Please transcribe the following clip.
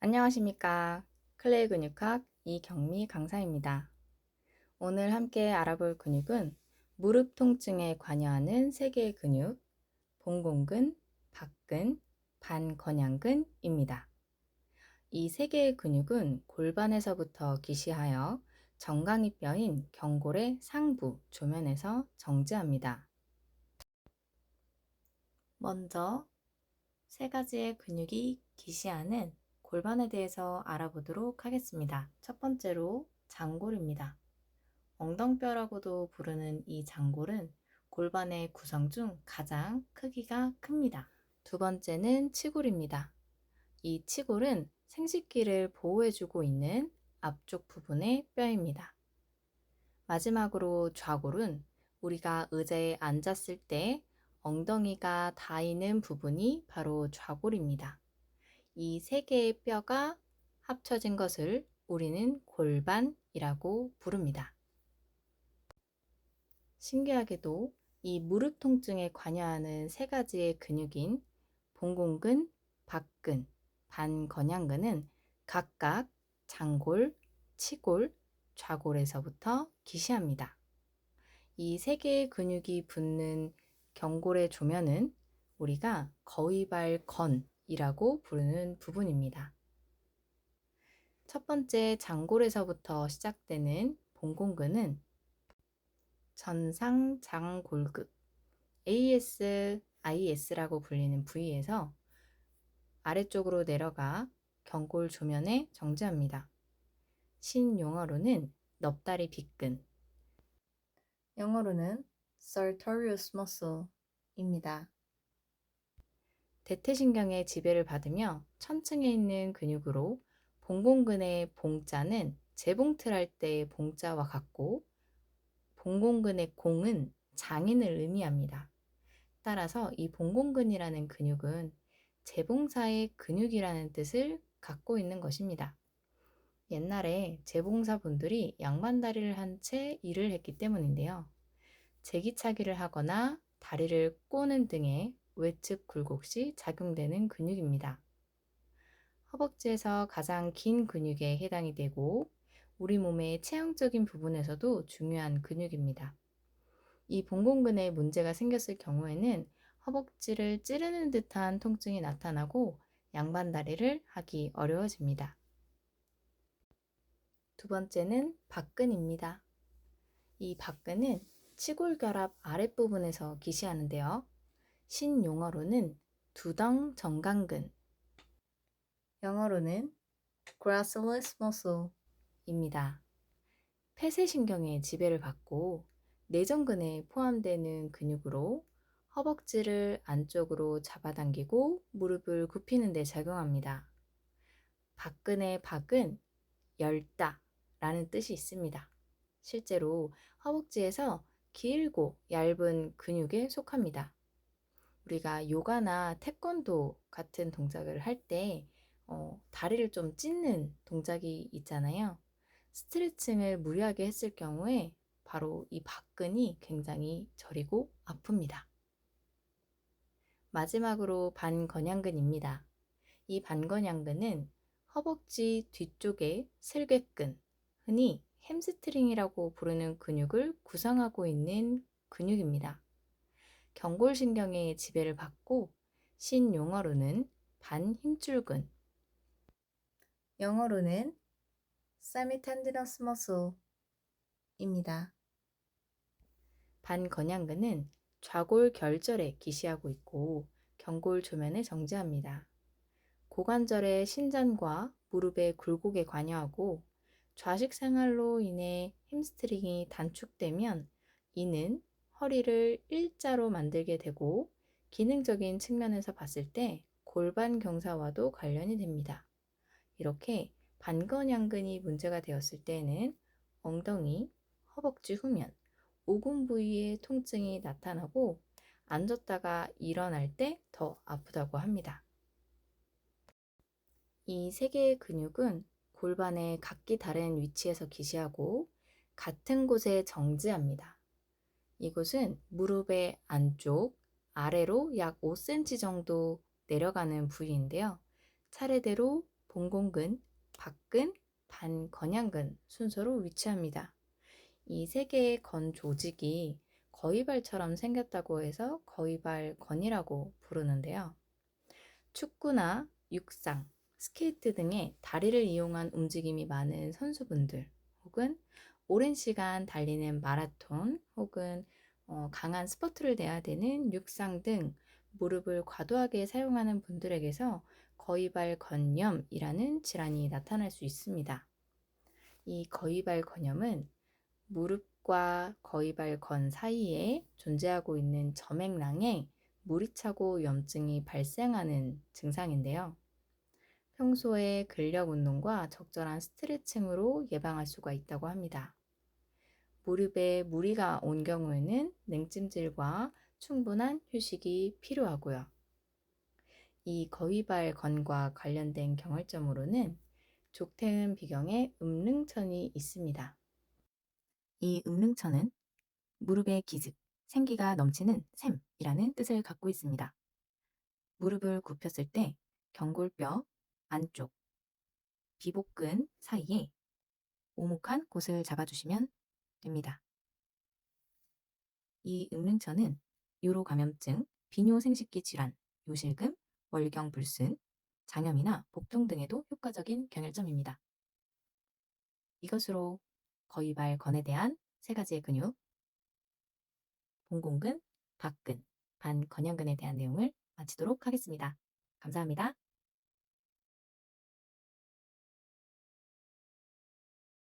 안녕하십니까. 클레이 근육학 이경미 강사입니다. 오늘 함께 알아볼 근육은 무릎 통증에 관여하는 세 개의 근육, 봉공근, 박근, 반건양근입니다. 이 세 개의 근육은 골반에서부터 기시하여 정강이 뼈인 경골의 상부 조면에서 정지합니다. 먼저 세 가지의 근육이 기시하는 골반에 대해서 알아보도록 하겠습니다. 첫 번째로 장골입니다. 엉덩뼈라고도 부르는 이 장골은 골반의 구성 중 가장 크기가 큽니다. 두 번째는 치골입니다. 이 치골은 생식기를 보호해주고 있는 앞쪽 부분의 뼈입니다. 마지막으로 좌골은 우리가 의자에 앉았을 때 엉덩이가 닿이는 부분이 바로 좌골입니다. 이 세 개의 뼈가 합쳐진 것을 우리는 골반이라고 부릅니다. 신기하게도 이 무릎 통증에 관여하는 세 가지의 근육인 봉공근, 박근, 반건양근은 각각 장골, 치골, 좌골에서부터 기시합니다. 이 세 개의 근육이 붙는 경골의 조면은 우리가 거위발건 이라고 부르는 부분입니다. 첫 번째 장골에서부터 시작되는 봉공근은 전상 장골극 AS, IS라고 불리는 부위에서 아래쪽으로 내려가 경골 조면에 정지합니다. 신용어로는 넙다리 빗근, 영어로는 sartorius muscle입니다. 대퇴신경의 지배를 받으며 천층에 있는 근육으로 봉공근의 봉자는 재봉틀 할 때의 봉자와 같고 봉공근의 공은 장인을 의미합니다. 따라서 이 봉공근이라는 근육은 재봉사의 근육이라는 뜻을 갖고 있는 것입니다. 옛날에 재봉사분들이 양반다리를 한 채 일을 했기 때문인데요. 제기차기를 하거나 다리를 꼬는 등의 외측 굴곡 시 작용되는 근육입니다. 허벅지에서 가장 긴 근육에 해당이 되고 우리 몸의 체형적인 부분에서도 중요한 근육입니다. 이 봉공근에 문제가 생겼을 경우에는 허벅지를 찌르는 듯한 통증이 나타나고 양반다리를 하기 어려워집니다. 두 번째는 박근입니다. 이 박근은 치골결합 아랫부분에서 기시하는데요. 신용어로는 두덩 정강근, 영어로는 gracilis muscle입니다. 폐쇄신경의 지배를 받고 내전근에 포함되는 근육으로 허벅지를 안쪽으로 잡아당기고 무릎을 굽히는 데 작용합니다. 박근의 박은 열다 라는 뜻이 있습니다. 실제로 허벅지에서 길고 얇은 근육에 속합니다. 우리가 요가나 태권도 같은 동작을 할때 어, 다리를 좀 찢는 동작이 있잖아요. 스트레칭을 무리하게 했을 경우에 바로 이 박근이 굉장히 저리고 아픕니다. 마지막으로 반건양근입니다. 이 반건양근은 허벅지 뒤쪽의 슬개근, 흔히 햄스트링이라고 부르는 근육을 구성하고 있는 근육입니다. 경골신경의 지배를 받고 신용어로는 반힘줄근, 영어로는 semitendinous muscle입니다. 반건양근은 좌골 결절에 기시하고 있고 경골 조면에 정지합니다. 고관절의 신전과 무릎의 굴곡에 관여하고 좌식 생활로 인해 햄스트링이 단축되면 이는 허리를 일자로 만들게 되고 기능적인 측면에서 봤을 때 골반 경사와도 관련이 됩니다. 이렇게 반건양근이 문제가 되었을 때에는 엉덩이, 허벅지 후면, 오금 부위에 통증이 나타나고 앉았다가 일어날 때 더 아프다고 합니다. 이 세 개의 근육은 골반의 각기 다른 위치에서 기시하고 같은 곳에 정지합니다. 이곳은 무릎의 안쪽, 아래로 약 5cm 정도 내려가는 부위인데요. 차례대로 봉공근, 박근, 반건양근 순서로 위치합니다. 이 세 개의 건 조직이 거위발처럼 생겼다고 해서 거위발건이라고 부르는데요. 축구나 육상, 스케이트 등의 다리를 이용한 움직임이 많은 선수분들 혹은 오랜 시간 달리는 마라톤 혹은 어, 강한 스포트를 내야 되는 육상 등 무릎을 과도하게 사용하는 분들에게서 거위발 건염이라는 질환이 나타날 수 있습니다. 이 거위발 건염은 무릎과 거위발 건 사이에 존재하고 있는 점액낭에 물이 차고 염증이 발생하는 증상인데요. 평소에 근력 운동과 적절한 스트레칭으로 예방할 수가 있다고 합니다. 무릎에 무리가 온 경우에는 냉찜질과 충분한 휴식이 필요하고요. 이 거위발 건과 관련된 경혈점으로는 족태음 비경에 음릉천이 있습니다. 이 음릉천은 무릎의 기즉, 생기가 넘치는 샘이라는 뜻을 갖고 있습니다. 무릎을 굽혔을 때 경골뼈 안쪽, 비복근 사이에 오목한 곳을 잡아주시면 됩니다. 이 음릉천은 요로 감염증, 비뇨 생식기 질환, 요실금, 월경 불순, 장염이나 복통 등에도 효과적인 경혈점입니다. 이것으로 거위발 건에 대한 세 가지의 근육, 봉공근, 박근, 반건형근에 대한 내용을 마치도록 하겠습니다. 감사합니다.